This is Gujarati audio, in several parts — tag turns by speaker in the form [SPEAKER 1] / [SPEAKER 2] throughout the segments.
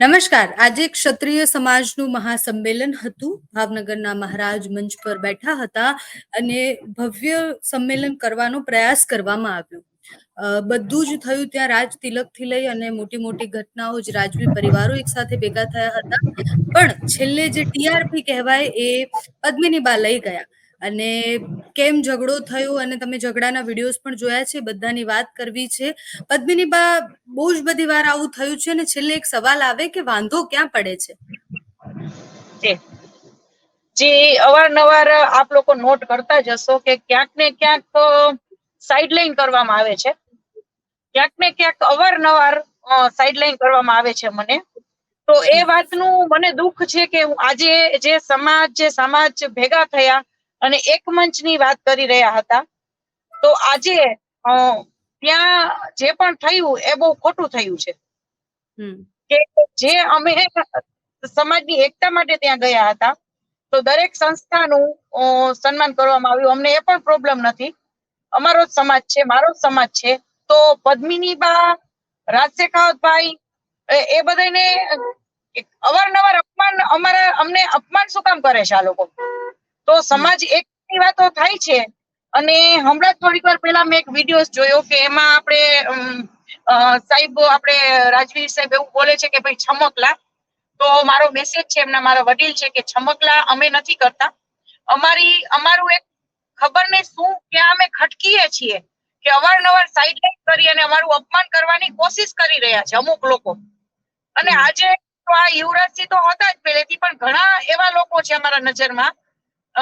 [SPEAKER 1] નમસ્કાર. આજે ક્ષત્રિય સમાજનું મહાસંમેલન હતું. ભાવનગરના મહારાજ મંચ પર બેઠા હતા અને ભવ્ય સંમેલન કરવાનો પ્રયાસ કરવામાં આવ્યો. બધું જ થયું ત્યાં રાજ તિલકથી લઈ અને મોટી મોટી ઘટનાઓ જ રાજવી પરિવારો એક સાથે ભેગા થયા હતા. પણ છેલ્લે જે ટીઆરપી કહેવાય એ પદ્મિની બા લઈ ગયા. અને કેમ ઝઘડો થયો અને તમે ઝઘડાના વિડીયોઝ પણ જોયા છે, બધાની વાત કરવી છે. પદ્મિની બા, બહુ જ બધી વાર આવું થયું છે અને છેલ્લે એક સવાલ આવે કે વાંધો ક્યાં પડે છે?
[SPEAKER 2] જે અવારનવાર આપ લોકો નોટ કરતા જશો કે ક્યાંક ને ક્યાંક સાઇડલાઇન કરવામાં આવે છે. ક્યાંક ને ક્યાંક અવારનવાર સાઇડલાઇન કરવામાં આવે છે મને. તો એ વાતનું મને દુઃખ છે કે આજે જે સમાજ જે સમાજ ભેગા થયા અને એક મંચની વાત કરી રહ્યા હતા. તો આજે ત્યાં જે પણ થયું એ બહુ ખોટું થયું છે. કે જે અમે સમાજની એકતા માટે ત્યાં ગયા હતા તો દરેક સંસ્થાનું સન્માન કરવામાં આવ્યું. અમને એ પણ પ્રોબ્લેમ નથી. અમારો જ સમાજ છે મારો જ સમાજ છે. તો પદ્મિની બા રાજ શેખાવતભાઈ એ- એ બધાને અવારનવાર અપમાન અમારા અમને અપમાન શું કામ કરે છે આ લોકો? તો સમાજ એકની વાતો થાય છે. અને હમણાં થોડીક વાર પહેલા મેં એક વીડિયો જોયો કે એમાં આપણે સાહેબ આપણે રાજવીર સાહેબ એવું બોલે છે કે ભાઈ છમકલા. તો મારો મેસેજ છે, એમના મારા વડીલ છે કે છમકલા અમે નથી કરતા. અમારી, અમારું એક ખબર નહીં શું, ક્યાં અમે ખટકીએ છીએ કે અવારનવાર સાઇડલાઇન કરી અને અમારું અપમાન કરવાની કોશિશ કરી રહ્યા છે અમુક લોકો. અને આજે તો આ યુવરાજસિંહ તો હતા જ પહેલેથી, પણ ઘણા એવા લોકો છે અમારા નજરમાં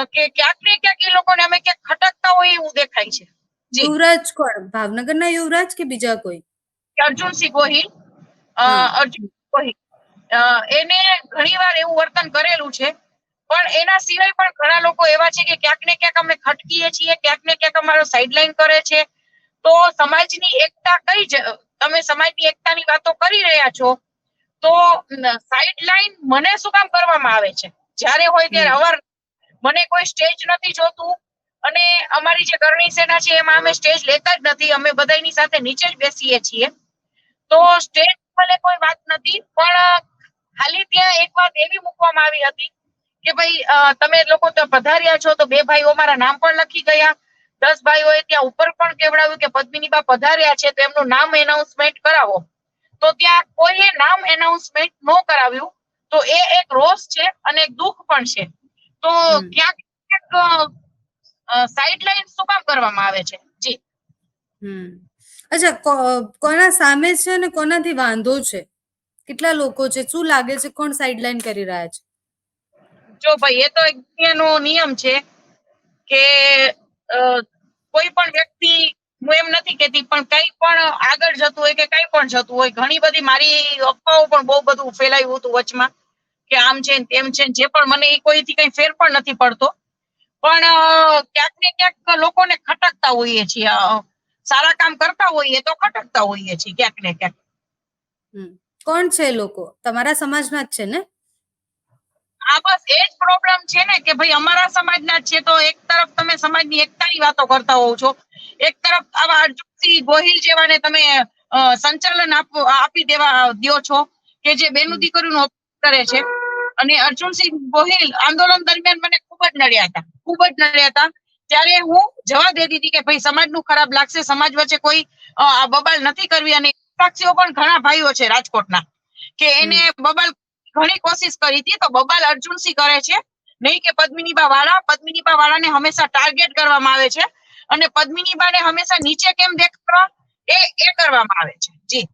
[SPEAKER 2] કે ક્યાંક ને ક્યાંક એ લોકોને અમે ક્યાંક ખટકતા હોય એવું દેખાય છે.
[SPEAKER 1] યુવરાજ કોણ? ભાવનગરના યુવરાજ કે બીજા કોઈ?
[SPEAKER 2] અર્જુનસિંહ ગોહિલ. અર્જુન ગોહિલ. એને ઘણીવાર એવું વર્તન કરેલું છે પણ એના સિવાય પણ ઘણા લોકો એવા છે કે ક્યાંક ને ક્યાંક અમે ખટકીએ છીએ ક્યાંક ને ક્યાંક અમારો સાઈડલાઈન કરે છે. તો સમાજની એકતા કઈ જ તમે સમાજની એકતાની વાતો કરી રહ્યા છો તો સાઈડલાઈન મને શું કામ કરવામાં આવે છે? જ્યારે હોય ત્યારે અવાર મને કોઈ સ્ટેજ નથી જોતું. અને અમારી જે કરણી સેના છે, એમાં અમે સ્ટેજ લેતા જ નથી. અમે બધાની સાથે નીચે જ બેસીએ છીએ. તો સ્ટેજ ભલે કોઈ વાત નથી, પણ ખાલી ત્યાં એક વાત એવી મૂકવામાં આવી હતી કે ભાઈ તમે લોકો તો પધાર્યા છો, તો બે ભાઈઓ મારા નામ પણ લખી ગયા. દસ ભાઈઓએ ત્યાં ઉપર પણ કેવડાવ્યું કે પદ્મિની બા પધાર્યા છે, તો એમનું નામ એનાઉન્સમેન્ટ કરાવો. તો ત્યાં કોઈએ નામ એનાઉન્સમેન્ટ ન કરાવ્યું. તો એ એક રોષ છે અને એક દુઃખ પણ છે. તો ક્યાંક ક્યાંક સાઇડલાઈન શું કામ કરવામાં આવે છે. જી.
[SPEAKER 1] હમ. અચ્છા કોના સામે છે અને કોનાથી વાંધો છે? કેટલા લોકો છે? શું લાગે છે કોણ સાઇડલાઈન કરી રહ્યા છે?
[SPEAKER 2] જો ભાઈ એ તો એક દુનિયાનો નિયમ છે કે કોઈ પણ વ્યક્તિ હું એમ નથી કેતી પણ કઈ પણ આગળ જતું હોય કે કઈ પણ જતું હોય ઘણી બધી મારી અફવાઓ પણ બહુ બધું ફેલાયું હતું વચમાં. કે આમ છે તેમ છે ને જે પણ મને એ કોઈથી કઈ ફેર પણ નથી પડતો. પણ ક્યાંક ને ક્યાંક લોકોને ખટકતા હોઈએ છીએ. સારા કામ કરતા હોઈએ તો ખટકતા હોઈએ છીએ ક્યાંક ને ક્યાંક.
[SPEAKER 1] કોણ છે લોકો? તમારા સમાજના જ છે ને?
[SPEAKER 2] આ બસ એ જ પ્રોબ્લેમ છે ને કે ભાઈ અમારા સમાજના જ છે તો એક તરફ તમે સમાજની એકતાની વાતો કરતા હોવ છો. એક તરફ આવા અર્જુનસિંહ ગોહિલ જેવાને તમે સંચાલન આપ- આપી દેવા દ્યો છો કે જે બેનું દીકરીનું કરે છે. અને અર્જુનસિંહ ગોહિલ આંદોલન દરમિયાન મને ખૂબ જ નડ્યા હતા. ખૂબ જ નડ્યા હતા. ત્યારે હું જવા દેતી હતી કે ભાઈ સમાજનું ખરાબ લાગશે. સમાજ વચ્ચે કોઈ આ બબાલ નથી કરવી અને સાક્ષીઓ પણ ઘણા ભાઈઓ છે રાજકોટના કે એને બબાલ ઘણી કોશિશ કરી હતી. તો બબાલ અર્જુનસિંહ કરે છે. નહીં કે પદ્મિનીબા વાળા પદ્મિનીબા વાળાને હંમેશા ટાર્ગેટ કરવામાં આવે છે. અને પદ્મિનીબાને હંમેશા નીચે કેમ દેખાડવા એ એ કરવામાં આવે છે. જી.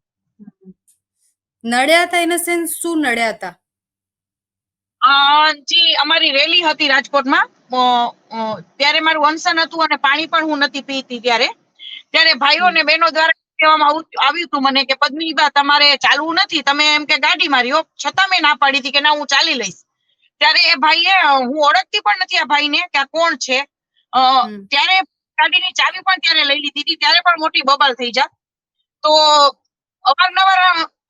[SPEAKER 1] નડ્યા હતા ઇન સેન્સ શું નડ્યા હતા?
[SPEAKER 2] જી અમારી રેલી હતી રાજકોટમાં. ત્યારે મારું અનશન હતું અને પાણી પણ હું નથી પીતી ત્યારે. ત્યારે ભાઈઓ ને બહેનો દ્વારા કહેવામાં આવું- આવ્યું હતું મને કે પદ્મિનીબા તમારે ચાલવું નથી. તમે એમ કે ગાડી માર્યો છતાં મેં ના પાડી હતી કે ના હું ચાલી લઈશ. ત્યારે એ ભાઈએ હું ઓળખતી પણ નથી આ ભાઈને કે આ કોણ છે. ત્યારે ગાડીની ચાવી પણ ત્યારે લઈ લીધી હતી. ત્યારે પણ મોટી બબાલ થઈ જા તો અવારનવાર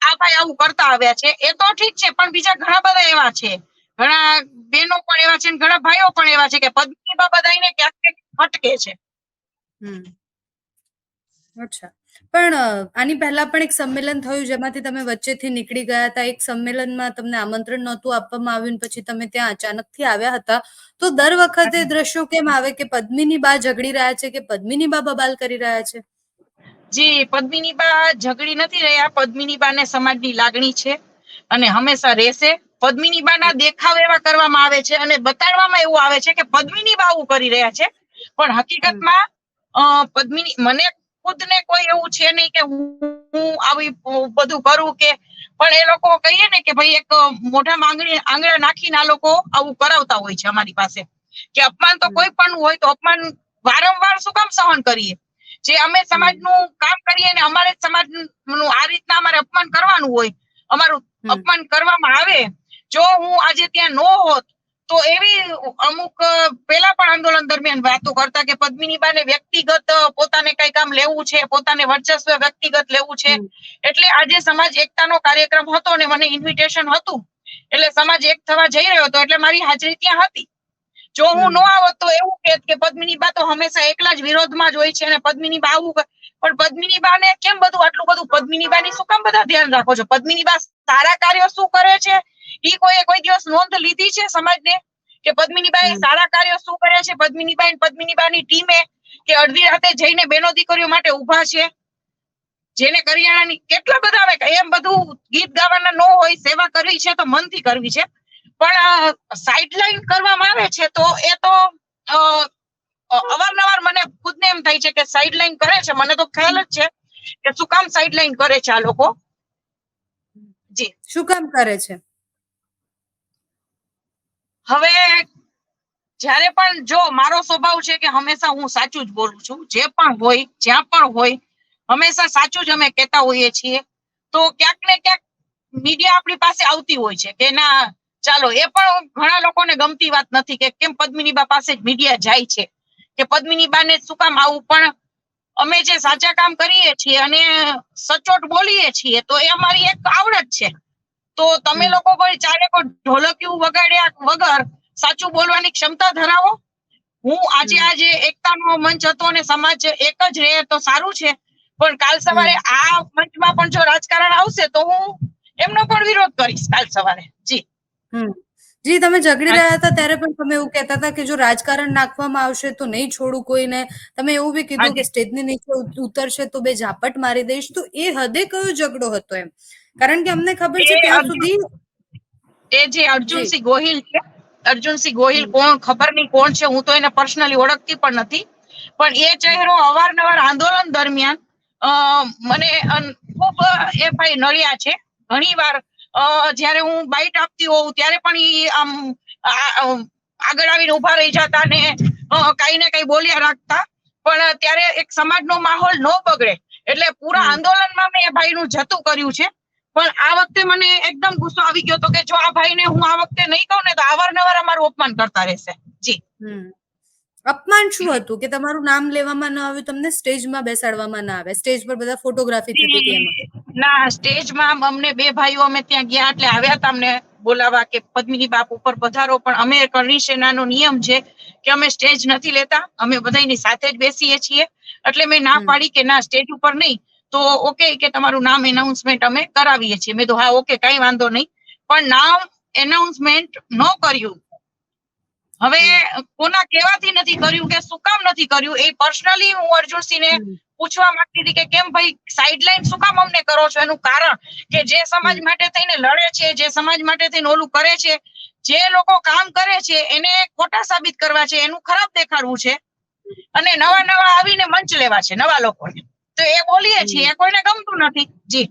[SPEAKER 2] આ ભાઈ આવું કરતા આવ્યા છે. એ તો ઠીક છે પણ બીજા ઘણા બધા એવા છે. ઘણા બહેનો પણ એવા છે ઘણા ભાઈઓ પણ એવા છે કે પદ્મિનીબા બધાને ક્યાંક ને ક્યાંક અટકે છે.
[SPEAKER 1] હમ. અચ્છા. પણ આની પહેલા પણ એક સંમેલન થયું જેમાંથી તમે વચ્ચેથી નીકળી ગયા હતા. એક સંમેલનમાં તમને આમંત્રણ નહોતું આપવામાં આવ્યું પછી તમે ત્યાં અચાનકથી આવ્યા હતા. તો દર વખતે દ્રશ્યો કેમ આવે કે પદ્મિની બા ઝઘડી રહ્યા છે કે પદ્મિની બા બબાલ કરી રહ્યા છે?
[SPEAKER 2] જી પદ્મિની બા ઝઘડી નથી રહ્યા. પદ્મિની બા ને સમાજની લાગણી છે અને હંમેશા રહેશે. પદ્મિની બાના દેખાવ એવા કરવામાં આવે છે અને બતાડવામાં એવું આવે છે કે પદ્મિની બા આવું કરી રહ્યા છે. પણ હકીકતમાં પદ્મિની મને ખુદને કોઈ એવું છે નહીં કે હું આવી બધું કરું કે પણ એ લોકો કહીએ ને કે ભાઈ એક મોઢા માંગણી આંગળા નાખીને આ લોકો આવું કરાવતા હોય છે અમારી પાસે. કે અપમાન તો કોઈ પણ હોય તો અપમાન વારંવાર શું કામ સહન કરીએ? જે અમે સમાજનું કામ કરીએ ને અમારે જ સમાજનું આ રીતના અમારે અપમાન કરવાનું હોય અમારું અપમાન કરવામાં આવે જો હું આજે ત્યાં ન હોત તો એવી અમુક પેલા પણ આંદોલન દરમિયાન વાતો કરતા કે પદ્મિની બાને વ્યક્તિગત પોતાને કઈ કામ લેવું છે પોતાને વર્ચસ્વ વ્યક્તિગત લેવું છે. એટલે આજે સમાજ એકતાનો કાર્યક્રમ હતો અને મને ઇન્વિટેશન હતું. એટલે સમાજ એક થવા જઈ રહ્યો હતો એટલે મારી હાજરી ત્યાં હતી. જો હું ન આવત તો એવું કહેત કે પદ્મિની બા તો હંમેશા એકલા જ વિરોધમાં જ હોય છે અને પદ્મિની બા આવું. પણ પદ્મિની બા ને કેમ બધું આટલું બધું? પદ્મિની બા ની શું કામ બધા ધ્યાન રાખો છો? પદ્મિની બા સારા કાર્યો શું કરે છે? ઈ કોઈએ કોઈ દિવસ નોંધ લીધી છે સમાજને કે
[SPEAKER 1] પદ્મિનીબાઈ
[SPEAKER 2] સારા કાર્યો શું કરે છે? પદ્મિનીબાઈ બા પદ્મિની ની ટીમે કે અડધી રાતે જઈને બેનો દીકરીઓ માટે ઊભા છે. જેને કરિયાણાની કેટલા બધા આવે એમ બધું ગીત ગાવાના ન હોય સેવા કરવી છે તો મનથી કરવી છે. પણ સાઇડલાઈન કરવામાં આવે છે તો એ તો અવારનવાર મને ખુદને એમ થાય છે કે સાઇડલાઈન કરે છે. મને તો ખ્યાલ જ છે કે શું કામ સાઇડલાઈન કરે છે આ લોકો? જી
[SPEAKER 1] શું કામ કરે છે?
[SPEAKER 2] હવે જ્યારે પણ જો મારો સ્વભાવ છે કે હંમેશા હું સાચું જ બોલું છું, જે પણ હોય, જ્યાં પણ હોય, હંમેશા સાચું જ અમે કહેતા હોઈએ છીએ. તો ક્યાંક ને ક્યાંક મીડિયા આપણી પાસે આવતી હોય છે કે ના, ચાલો, એ પણ ઘણા લોકોને ગમતી વાત નથી કે કેમ પદ્મિની બા પાસે જ મીડિયા જાય છે? કે પદ્મિની બાને જ શું કામ આવું? પણ અમે જે સાચા કામ કરીએ છીએ અને સચોટ બોલીએ છીએ, તો એ અમારી એક આવડત છે. તો તમે લોકો કોઈ ચારે કોઈ ઢોલકિયું વગાડ્યા વગર સાચું બોલવાની ક્ષમતા ધરાવો? હું આજે. આજે એકતાનો મંચ હતો અને સમાજ એક જ રહે તો સારું છે. પણ કાલ સવારે આ મંચમાં પણ જો રાજકારણ આવશે તો હું એમનો પણ વિરોધ કરીશ કાલ સવારે. જી.
[SPEAKER 1] હમ. જી તમે ઝઘડી રહ્યા હતા ત્યારે પણ તમે એવું કહેતા હતા કે જો રાજકારણ નાખવામાં આવશે તો નહીં છોડું કોઈને. તમે એવું બી કીધું કે. સ્ટેજની નીચે ઉતરશે તો બે ઝાપટ મારી દઈશ. તો એ હદે કયો ઝઘડો હતો એમ? કારણ કે અમને ખબર છે ત્યાં સુધી
[SPEAKER 2] એ જે અર્જુનસિંહ ગોહિલ છે અર્જુનસિંહ ગોહિલ કોણ ખબર નહીં કોણ છે હું તો એને પર્સનલી ઓળખતી પણ નથી. પણ એ ચહેરો અવારનવાર આંદોલન દરમિયાન મને ખૂબ એ ભાઈ નળિયા છે. ઘણી વાર જ્યારે હું બાઇટ આપતી હોઉં ત્યારે પણ ઈ આમ આગળ આવીને ઊભા રહી જતા ને કઈ ને કઈ બોલ્યા રાખતા. પણ ત્યારે એક સમાજનો માહોલ ન બગડે. એટલે પૂરા આંદોલનમાં મેં એ ભાઈનું જતું કર્યું છે. પણ આ વખતે મને એકદમ ગુસ્સો આવી ગયો તો કે જો આ ભાઈને હું આ વખતે નહીં કહું ને તો અવારનવાર અમારું અપમાન કરતા રહેશે. જી.
[SPEAKER 1] અપમાન શું હતું કે તમારું નામ લેવામાં ન આવ્યું તમને સ્ટેજમાં બેસાડવામાં ના આવે સ્ટેજ પર બધા ફોટોગ્રાફી થતી હતી એમાં?
[SPEAKER 2] ના સ્ટેજમાં અમને બે ભાઈઓ અમે ત્યાં ગયા એટલે આવ્યા હતા અમને બોલાવા કે પદ્મિની બાપ ઉપર પધારો પણ અમે કરણી સેનાનો નિયમ છે કે અમે સ્ટેજ નથી લેતા અમે બધાની સાથે જ બેસીએ છીએ. એટલે મેં ના પાડી કે ના સ્ટેજ ઉપર નહીં. તો ઓકે કે તમારું નામ એનાઉન્સમેન્ટ અમે કરાવીએ છીએ. મેં તો હા ઓકે કઈ વાંધો નહીં. પણ નામ એનાઉન્સમેન્ટ ન કર્યું. હવે કોના કહેવાથી નથી કર્યું કે શું કામ નથી કર્યું એ પર્સનલી હું અર્જુનસિંહને. પૂછવા માંગતી હતી કે કેમ ભાઈ સાઇડલાઇન શું કામ અમને કરો છો? એનું કારણ કે જે સમાજ માટે થઈને લડે છે જે સમાજ માટે થઈને ઓલું કરે છે જે લોકો કામ કરે છે એને ખોટા સાબિત કરવા છે એનું ખરાબ દેખાડવું છે. અને નવા નવા આવીને મંચ લેવા છે નવા લોકોને. તો એ બોલીએ છીએ કોઈને ગમતું નથી. જી.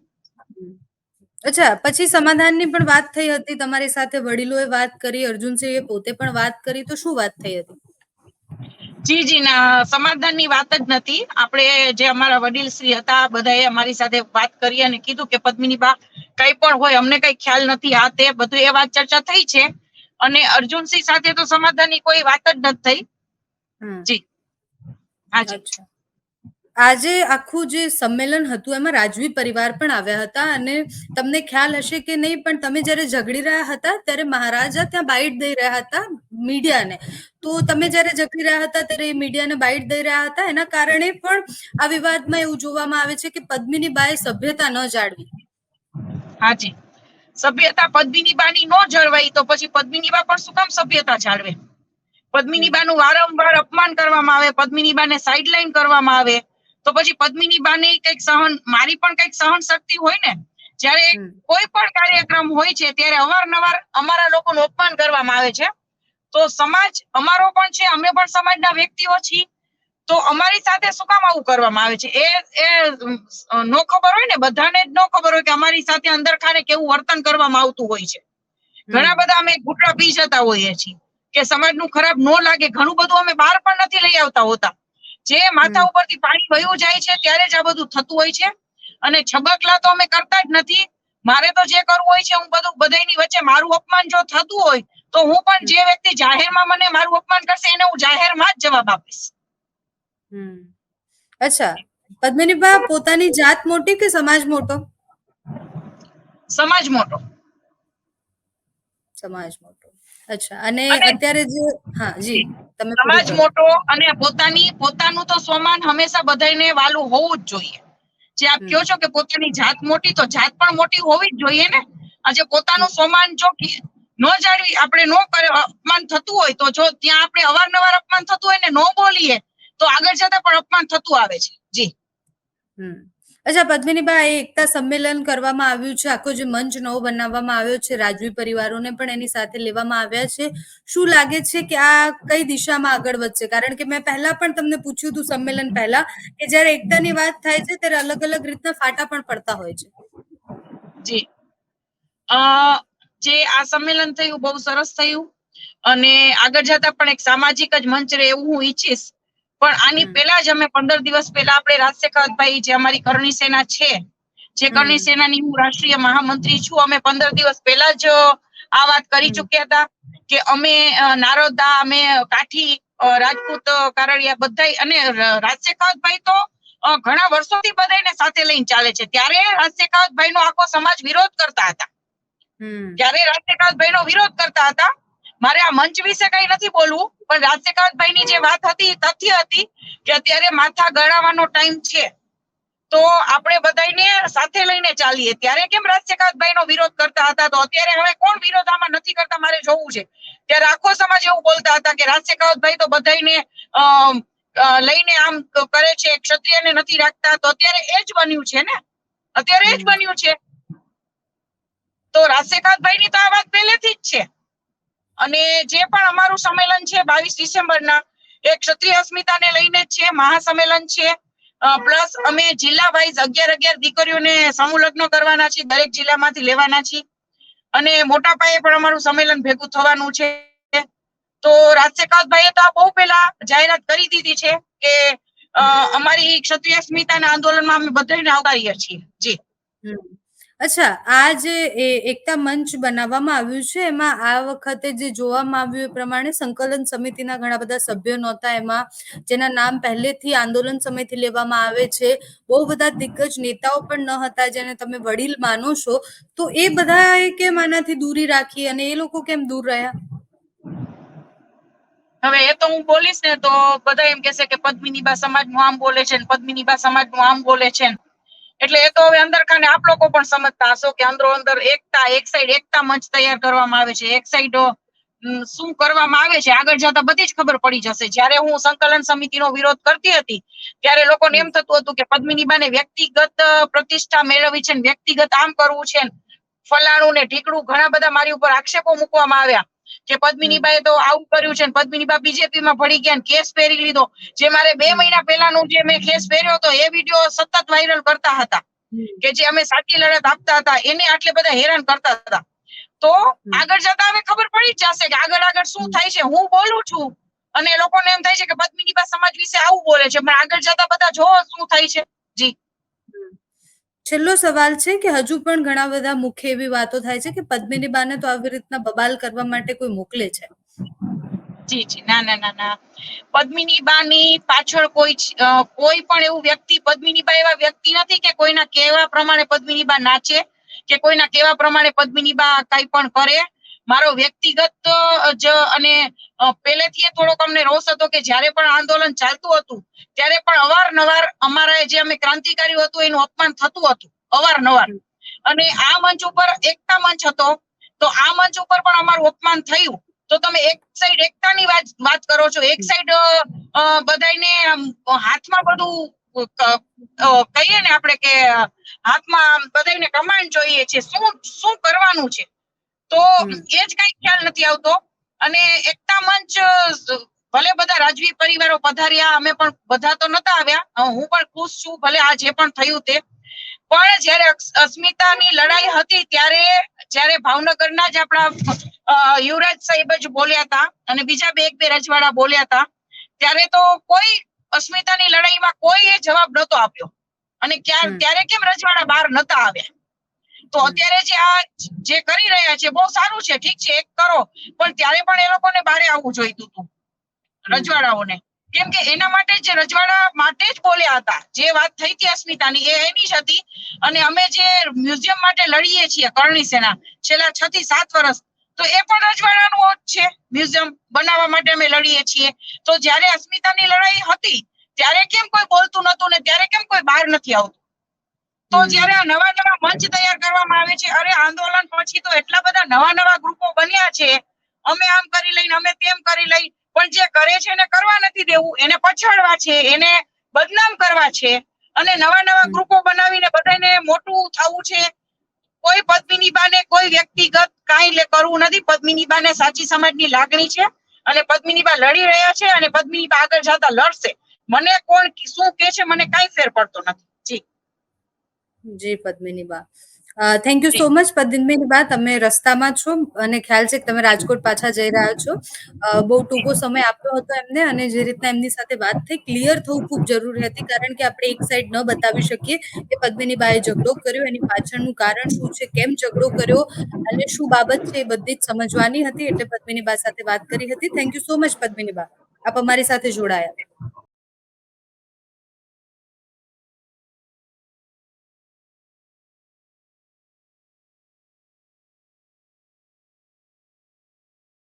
[SPEAKER 1] અચ્છા પછી સમાધાનની પણ વાત થઈ હતી તમારી સાથે વડીલોએ વાત કરી અર્જુનસિંહે પોતે પણ વાત કરી તો શું વાત થઈ હતી?
[SPEAKER 2] જી જી ના સમાધાનની વાત જ નથી. આપણે જે અમારા વડીલ શ્રી હતા બધાએ અમારી સાથે વાત કરી અને કીધું કે પદ્મિની બા કઈ પણ હોય અમને કઈ ખ્યાલ નથી આ તે બધું. એ વાત ચર્ચા થઈ છે. અને અર્જુનસિંહ સાથે તો સમાધાનની કોઈ વાત જ નથી થઈ. જી. હાજી
[SPEAKER 1] અચ્છા. આજે આખું જે સંમેલન હતું, એમાં રાજવી પરિવાર પણ આવ્યા હતા અને તમને ખ્યાલ હશે કે નહીં, પણ તમે જ્યારે ઝઘડી રહ્યા હતા, ત્યારે મહારાજા ત્યાં બાઇટ દઈ રહ્યા હતા મીડિયાને. તો તમે જ્યારે ઝઘડી રહ્યા હતા, ત્યારે એ મીડિયાને બાઇટ દઈ રહ્યા હતા. એના કારણે પણ આ વિવાદમાં એવું જોવામાં આવે છે કે પદ્મિની બાએ સભ્યતા ન જાળવી.
[SPEAKER 2] હાજી. સભ્યતા પદ્મિની બાની ન જળવાઈ તો પછી પદ્મિની બા પણ શું કામ સભ્યતા જાળવે? પદ્મિની બાનું વારંવાર અપમાન કરવામાં આવે, પદ્મિની બાને સાઇડલાઈન કરવામાં આવે. તો પછી પદ્મિની બાને કંઈક સહન મારી પણ કંઈક સહન શક્તિ હોય ને જ્યારે કોઈ પણ કાર્યક્રમ હોય છે ત્યારે અવારનવાર અમારા લોકોનું અપમાન કરવામાં આવે છે. તો સમાજ અમારો પણ છે અમે પણ સમાજના વ્યક્તિઓ છીએ. તો અમારી સાથે શું કામ આવું કરવામાં આવે છે? એ એ નો ખબર હોય ને બધાને જ નો ખબર હોય કે અમારી સાથે અંદર ખાને કેવું વર્તન કરવામાં આવતું હોય છે. ઘણા બધા અમે ઘૂંટડા પી જતા હોઈએ છીએ કે સમાજનું ખરાબ ન લાગે. ઘણું બધું અમે બહાર પણ નથી લઈ આવતા હોતા. જે માથા ઉપરથી પાણી વયું જાય છે ત્યારે જ આ બધું થતું હોય છે. અને છબકલા તો અમે કરતા જ નથી. મારે તો જે કરવું હોય છે હું બધું બધાની વચ્ચે મારું અપમાન જો થતું હોય તો હું પણ જે વ્યક્તિ જાહેરમાં મને મારું અપમાન કરશે એને હું જાહેરમાં જ જવાબ આપીશ.
[SPEAKER 1] અચ્છા. પદ્મિની બા પોતાની જાત મોટી કે સમાજ મોટો?
[SPEAKER 2] સમાજ મોટો.
[SPEAKER 1] સમાજ મોટો. અચ્છા અને અત્યારે જે હા જી તમે
[SPEAKER 2] સમાજ મોટો અને પોતાની પોતાનું તો સ્વમાન હંમેશા બધાને વાલું હોવું જ જોઈએ. જે આપ કહો છો કે પોતાની જાત મોટી તો જાત પણ મોટી હોવી જ જોઈએ ને? આજે પોતાનું સ્વમાન જો ન જાળવી આપણે નો કરે અપમાન થતું હોય તો જો ત્યાં આપણે અવારનવાર અપમાન થતું હોય ને ન બોલીએ તો આગળ જતા પણ અપમાન થતું આવે છે. જી.
[SPEAKER 1] હમ. અચ્છા પદ્મિનીભાઈ એકતા સંમેલન કરવામાં આવ્યું છે. આખો જે મંચ નવો બનાવવામાં આવ્યો છે, રાજવી પરિવારોને પણ એની સાથે લેવામાં આવ્યા છે. શું લાગે છે કે આ કઈ દિશામાં આગળ વધશે? કારણ કે મેં પહેલા પણ તમને પૂછ્યું હતું સંમેલન પહેલા કે જ્યારે એકતાની વાત થાય છે, ત્યારે અલગ અલગ રીતના ફાટા પણ પડતા હોય છે.
[SPEAKER 2] જી. જે આ સંમેલન થયું, બહુ સરસ થયું. અને આગળ જતા પણ એક સામાજિક જ મંચ રહે એવું હું ઈચ્છીશ. પણ આની પહેલા જ અમે પંદર દિવસ પહેલા આપણે રાજશેખરભાઈ જે અમારી કરણી સેના છે જે કરણી. સેનાની હું રાષ્ટ્રીય મહામંત્રી છું અમે પંદર દિવસ પહેલા જ આ વાત કરી ચુક્યા હતા કે અમે નારોદા અમે કાઠી રાજપૂત કારડિયા બધાય અને ર- રાજશેખાવતભાઈ તો ઘણા વર્ષોથી બધાને સાથે લઈને ચાલે છે. ત્યારે રાજશેખાવતભાઈ નો આખો સમાજ વિરોધ કરતા હતા. ત્યારે રાજશેખાવતભાઈ નો વિરોધ કરતા હતા. મારે આ મંચ વિશે કઈ નથી બોલવું. પણ રાજશેખાવતભાઈ ની જે વાત હતી તથ્ય હતી કે અત્યારે માથા ગળાવાનો ટાઈમ છે. તો આપણે બધાને સાથે લઈને ચાલીએ. ત્યારે કેમ રાજશેખાવતભાઈ નો વિરોધ કરતા હતા? તો અત્યારે હવે કોણ વિરોધ આમાં નથી કરતા? મારે જોવું છે. ત્યારે આખો સમાજ એવું બોલતા હતા કે રાજશેખાવતભાઈ તો બધાને અ, લઈને આમ કરે છે ક્ષત્રિયને નથી રાખતા. તો અત્યારે એ જ બન્યું છે ને? અત્યારે એ જ બન્યું છે. તો રાજશેખાવતભાઈ ની તો આ વાત પહેલેથી જ છે. અને જે પણ અમારું સંમેલન છે, બાવીસ ડિસેમ્બરના, એ ક્ષત્રિય અસ્મિતાને લઈને જ છે, મહાસંમેલન છે. પ્લસ અમે જિલ્લા વાઇઝ અગિયાર અગિયાર દીકરીઓને સમૂહ લગ્ન કરવાના છીએ, દરેક જિલ્લામાંથી લેવાના છીએ. અને મોટા પાયે પણ અમારું સંમેલન ભેગું થવાનું છે. તો રાજશેખાવતભાઈએ તો આ બહુ પહેલા જાહેરાત કરી દીધી છે કે અમારી ક્ષત્રિય અસ્મિતાના આંદોલનમાં અમે બધાને આવકારીએ છીએ. જી.
[SPEAKER 1] અચ્છા, આ જે એ- એકતા મંચ બનાવવામાં આવ્યું છે, એમાં આ વખતે જે જોવામાં આવ્યું એ પ્રમાણે સંકલન સમિતિના ઘણા બધા સભ્યો નહોતા એમાં, જેના નામ પહેલેથી આંદોલન સમયથી લેવામાં આવે છે. બહુ બધા દિગ્ગજ નેતાઓ પણ ન હતા, જેને તમે વડીલ માનો છો. તો એ બધાએ કેમ આનાથી દૂરી રાખી અને એ લોકો કેમ દૂર રહ્યા?
[SPEAKER 2] હવે એ તો હું બોલીશ ને, તો બધા એમ કહેશે કે પદ્મિની બા સમાજનું આમ બોલે છે ને પદ્મિની બા સમાજનું આમ બોલે છે ને. એટલે એ તો હવે અંદર ખાને આપ લોકો પણ સમજતા હશો કે અંદરો અંદર એકતા, એક સાઈડ એકતા મંચ તૈયાર કરવામાં આવે છે. એક સાઈડ શું કરવામાં આવે છે? આગળ જતા બધી જ ખબર પડી જશે. જ્યારે હું સંકલન સમિતિનો વિરોધ કરતી હતી, ત્યારે લોકોને એમ થતું હતું કે પદ્મિનીબાને વ્યક્તિગત પ્રતિષ્ઠા મેળવી છે વ્યક્તિગત આમ કરવું છે ફલાણું ને ઢીકડું ઘણા બધા મારી ઉપર આક્ષેપો મૂકવામાં આવ્યા. કે પદ્મિનીબાએ તો આવું કર્યું છે પદ્મિનીબા બીજેપીમાં ભળી ગયા કેસ પહેરી લીધો. જે મારે બે મહિના પહેલાનું જે મેં કેસ પહેર્યો હતો એ વીડિયો સતત વાયરલ કરતા હતા. કે જે અમે સાચી લડત આપતા હતા એને આટલે બધા હેરાન કરતા હતા. તો આગળ જતા હવે ખબર પડી જ જશે કે આગળ આગળ શું થાય છે. હું બોલું છું અને લોકોને એમ થાય છે કે પદ્મિનીબા સમાજ વિશે આવું બોલે છે. પણ આગળ જતા બધા જોવો શું થાય છે.
[SPEAKER 1] છેલ્લો સવાલ છે કે હજુ પણ ઘણા બધા મુખ્ય એવી વાતો થાય છે કે પદ્મિની બાને તો આવી રીતના બબાલ કરવા માટે કોઈ મોકલે છે?
[SPEAKER 2] જી જી. ના ના ના ના. પદ્મિની બાની પાછળ કોઈ કોઈ પણ એવું વ્યક્તિ, પદ્મિની બા એવા વ્યક્તિ નથી કે કોઈના કહેવા પ્રમાણે પદ્મિની બા નાચે, કે કોઈના કહેવા પ્રમાણે પદ્મિની બા કઈ પણ કરે. મારો વ્યક્તિગત જ, અને પહેલેથી થોડોક અમને રોષ હતો કે જ્યારે પણ આંદોલન ચાલતું હતું, ત્યારે પણ અવારનવાર અમારા જે અમે ક્રાંતિકારીઓ હતું, એનું અપમાન થતું હતું, અવારનવાર. અને આ મંચ ઉપર એકતા મંચ હતો, તો આ મંચ ઉપર પણ અમારું અપમાન થયું. તો તમે એક સાઈડ એકતાની વાત વાત કરો છો, એક સાઈડ બધાને હાથમાં બધું કહીએ ને આપણે કે, હાથમાં બધાને કમાન્ડ જોઈએ છે, શું શું કરવાનું છે? તો. એ જ કઈ ખ્યાલ નથી આવતો. અને એકતા મંચ ભલે બધા રાજવી પરિવારો પધાર્યા અમે પણ બધા તો નતા આવ્યા. હું પણ ખુશ છું ભલે આ જે પણ થયું તે. પણ જયારે અસ્મિતાની લડાઈ હતી ત્યારે જ્યારે ભાવનગરના જ આપણા યુવરાજ સાહેબ જ બોલ્યા હતા અને બીજા બે એક બે રજવાડા બોલ્યા હતા ત્યારે તો કોઈ અસ્મિતાની લડાઈમાં કોઈ એ જવાબ નતો આપ્યો. અને ક્યાં ત્યારે કેમ રજવાડા બહાર નતા આવ્યા? તો અત્યારે જે આ જે કરી રહ્યા છે બહુ સારું છે ઠીક છે એક કરો. પણ ત્યારે પણ એ લોકોને બારે આવવું જોઈતું હતું રજવાડાઓને. કેમ કે એના માટે જ રજવાડા માટે જ બોલ્યા હતા. જે વાત થઈ હતી અસ્મિતાની એ એની જ હતી. અને અમે જે મ્યુઝિયમ માટે લડીએ છીએ કરણી સેના છેલ્લા છ થી સાત વર્ષ તો એ પણ રજવાડાનું જ છે. મ્યુઝિયમ બનાવવા માટે અમે લડીએ છીએ. તો જ્યારે અસ્મિતાની લડાઈ હતી ત્યારે કેમ કોઈ બોલતું નતું ને ત્યારે કેમ કોઈ બહાર નથી આવતું? તો. જ્યારે આ નવા નવા મંચ તૈયાર કરવામાં આવે છે? અરે, આંદોલન પછી તો એટલા બધા નવા નવા ગ્રુપો બન્યા છે. અમે આમ કરી લઈને, અમે તેમ કરી લઈ, પણ જે કરે છે એને કરવા નથી દેવું. એને પછાડવા છે, એને બદનામ કરવા છે. અને નવા નવા ગ્રુપો બનાવીને બધાને મોટું થવું છે. કોઈ પદ્મિની બાને કોઈ વ્યક્તિગત કાંઈ લે- કરવું નથી. પદ્મિની બાને સાચી સમાજની લાગણી છે અને પદ્મિની બા લડી રહ્યા છે અને પદ્મિની બા આગળ જતા લડશે. મને કોણ શું કે છે, મને કાંઈ ફેર પડતો નથી. જી.
[SPEAKER 1] જી Padmini Ba thank you so much Padmini Ba તમે રસ્તામાં છો અને ખ્યાલ છે કે તમે રાજકોટ પાછા જઈ રહ્યા છો. બહુ ટૂંકો સમય આપ્યો હતો એમને અને જે રીતના એમની સાથે વાત થઈ ક્લિયર થવું ખૂબ જરૂરી હતી કારણ કે આપણે એક સાઈડ ન બતાવી શકીએ કે પદ્મિની બાએ ઝઘડો કર્યો એની પાછળનું કારણ શું છે કેમ ઝઘડો કર્યો અને શું બાબત છે એ બધી જ સમજવાની હતી એટલે પદ્મિની બા સાથે વાત કરી હતી. Thank you so much Padmini Ba. આપ અમારી સાથે જોડાયા.